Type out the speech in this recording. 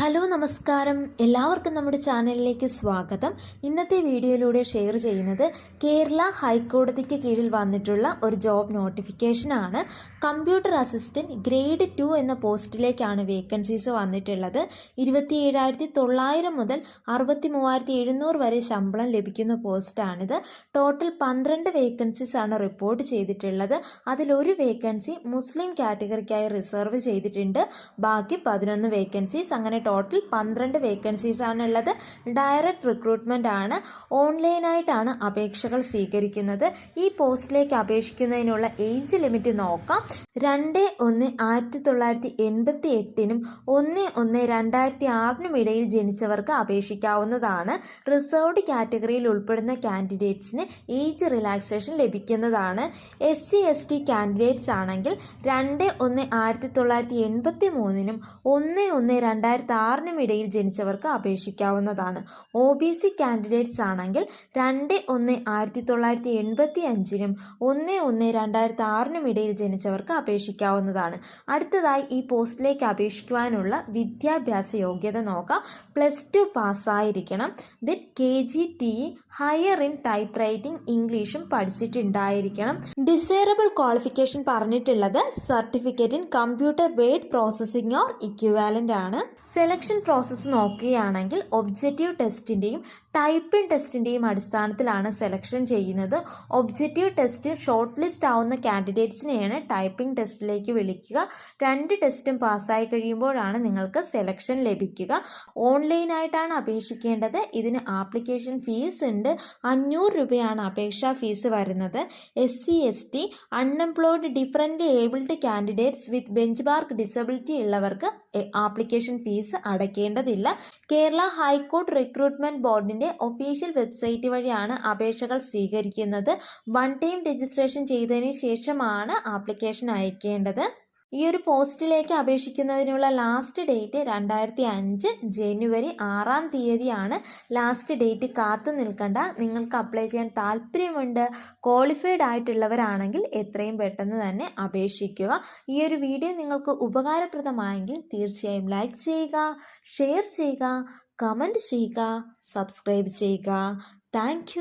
Hello നമസ്കാരം. എല്ലാവർക്കും നമ്മുടെ ചാനലിലേക്ക് സ്വാഗതം. ഇന്നത്തെ വീഡിയോയിലൂടെ ഷെയർ ചെയ്യുന്നത് കേരള ഹൈക്കോടതിക്ക് കീഴിൽ വന്നിട്ടുള്ള ഒരു ജോബ് നോട്ടിഫിക്കേഷനാണ് കമ്പ്യൂട്ടർ അസിസ്റ്റന്റ് ഗ്രേഡ് ടു എന്ന പോസ്റ്റിലേക്കാണ് വേക്കൻസീസ് വന്നിട്ടുള്ളത്. ഇരുപത്തി ഏഴായിരത്തി തൊള്ളായിരം മുതൽ അറുപത്തി മൂവായിരത്തി എഴുന്നൂറ് വരെ ശമ്പളം ലഭിക്കുന്ന പോസ്റ്റാണിത് ടോട്ടൽ പന്ത്രണ്ട് വേക്കൻസീസ് ആണ് റിപ്പോർട്ട് ചെയ്തിട്ടുള്ളത്. അതിലൊരു വേക്കൻസി മുസ്ലിം കാറ്റഗറിക്കായി റിസർവ് ചെയ്തിട്ടുണ്ട്. ബാക്കി പതിനൊന്ന് വേക്കൻസീസ് അങ്ങനെ ടോട്ടൽ പന്ത്രണ്ട് വേക്കൻസീസ് ആണ് ഉള്ളത് ഡയറക്റ്റ് റിക്രൂട്ട്മെന്റ് ആണ് ഓൺലൈനായിട്ടാണ് അപേക്ഷകൾ സ്വീകരിക്കുന്നത്. ഈ പോസ്റ്റിലേക്ക് അപേക്ഷിക്കുന്നതിനുള്ള ഏജ് ലിമിറ്റ് നോക്കാം. രണ്ട് ഒന്ന് ആയിരത്തി തൊള്ളായിരത്തി എൺപത്തി എട്ടിനും ഒന്ന് ഒന്ന് രണ്ടായിരത്തി ആറിനും ഇടയിൽ ജനിച്ചവർക്ക് അപേക്ഷിക്കാവുന്നതാണ്. റിസർവ്ഡ് കാറ്റഗറിയിൽ ഉൾപ്പെടുന്ന കാൻഡിഡേറ്റ്സിന് ഏജ് റിലാക്സേഷൻ ലഭിക്കുന്നതാണ്. S C S T candidates ആണെങ്കിൽ രണ്ട് ഒന്ന് ആയിരത്തി തൊള്ളായിരത്തി എൺപത്തി മൂന്നിനും ഒന്ന് ഒന്ന് രണ്ടായിരത്തി ആറിനും ഇടയിൽ ജനിച്ചവർക്ക് അപേക്ഷിക്കാവുന്നതാണ്. ഒ ബി സി കാൻഡിഡേറ്റ്സ് ആണെങ്കിൽ രണ്ട് ഒന്ന് ആയിരത്തി തൊള്ളായിരത്തി എൺപത്തി അഞ്ചിനും ഒന്ന് ഒന്ന് രണ്ടായിരത്തി ആറിനും ഇടയിൽ ജനിച്ചവർക്ക് അപേക്ഷിക്കാവുന്നതാണ്. അടുത്തതായി ഈ പോസ്റ്റിലേക്ക് അപേക്ഷിക്കുവാനുള്ള വിദ്യാഭ്യാസ യോഗ്യത നോക്കാം. Plus two പാസ്സായിരിക്കണം. Then K G T higher in typewriting ഇംഗ്ലീഷും പഠിച്ചിട്ടുണ്ടായിരിക്കണം. ഡിസൈറബിൾ ക്വാളിഫിക്കേഷൻ പറഞ്ഞിട്ടുള്ളത് certificate in computer word processing or equivalent ആണ്. സെലക്ഷൻ പ്രോസസ്സ് നോക്കുകയാണെങ്കിൽ ഒബ്ജക്റ്റീവ് ടെസ്റ്റിന്റെയും ടൈപ്പിംഗ് ടെസ്റ്റിന്റെയും അടിസ്ഥാനത്തിലാണ് സെലക്ഷൻ ചെയ്യുന്നത്. ഒബ്ജക്റ്റീവ് ടെസ്റ്റ് ഷോർട്ട് ലിസ്റ്റ് ആവുന്ന കാൻഡിഡേറ്റ്സിനെയാണ് ടൈപ്പിംഗ് ടെസ്റ്റിലേക്ക് വിളിക്കുക. രണ്ട് ടെസ്റ്റും പാസ്സായി കഴിയുമ്പോഴാണ് നിങ്ങൾക്ക് സെലക്ഷൻ ലഭിക്കുക. ഓൺലൈനായിട്ടാണ് അപേക്ഷിക്കേണ്ടത്. ഇതിന് ആപ്ലിക്കേഷൻ ഫീസ് ഉണ്ട്. അഞ്ഞൂറ് രൂപയാണ് അപേക്ഷാ ഫീസ് വരുന്നത്. S C S T unemployed different abled candidates with benchmark disability ഉള്ളവർക്ക് ആപ്ലിക്കേഷൻ ഫീസ് അടയ്ക്കേണ്ടതില്ല. കേരള ഹൈക്കോർട്ട് റിക്രൂട്ട്മെന്റ് ബോർഡിന്റെ ഒഫീഷ്യൽ വെബ്സൈറ്റ് വഴിയാണ് അപേക്ഷകൾ സ്വീകരിക്കുന്നത്. വൺ ടൈം രജിസ്ട്രേഷൻ ചെയ്തതിന് ശേഷമാണ് ആപ്ലിക്കേഷൻ അയക്കേണ്ടത്. ഈ ഒരു പോസ്റ്റിലേക്ക് അപേക്ഷിക്കുന്നതിനുള്ള ലാസ്റ്റ് ഡേറ്റ് രണ്ടായിരത്തി അഞ്ച് ജനുവരി ആറാം തീയതിയാണ് ലാസ്റ്റ് ഡേറ്റ് കാത്തു നിൽക്കേണ്ട. നിങ്ങൾക്ക് അപ്ലൈ ചെയ്യാൻ താല്പര്യമുണ്ട് ക്വാളിഫൈഡ് ആയിട്ടുള്ളവരാണെങ്കിൽ എത്രയും പെട്ടെന്ന് തന്നെ അപേക്ഷിക്കുക. ഈ ഒരു വീഡിയോ നിങ്ങൾക്ക് ഉപകാരപ്രദമായെങ്കിൽ തീർച്ചയായും ലൈക്ക് ചെയ്യുക ഷെയർ ചെയ്യുക കമന്റ് ചെയ്യുക സബ്സ്ക്രൈബ് ചെയ്യുക. താങ്ക്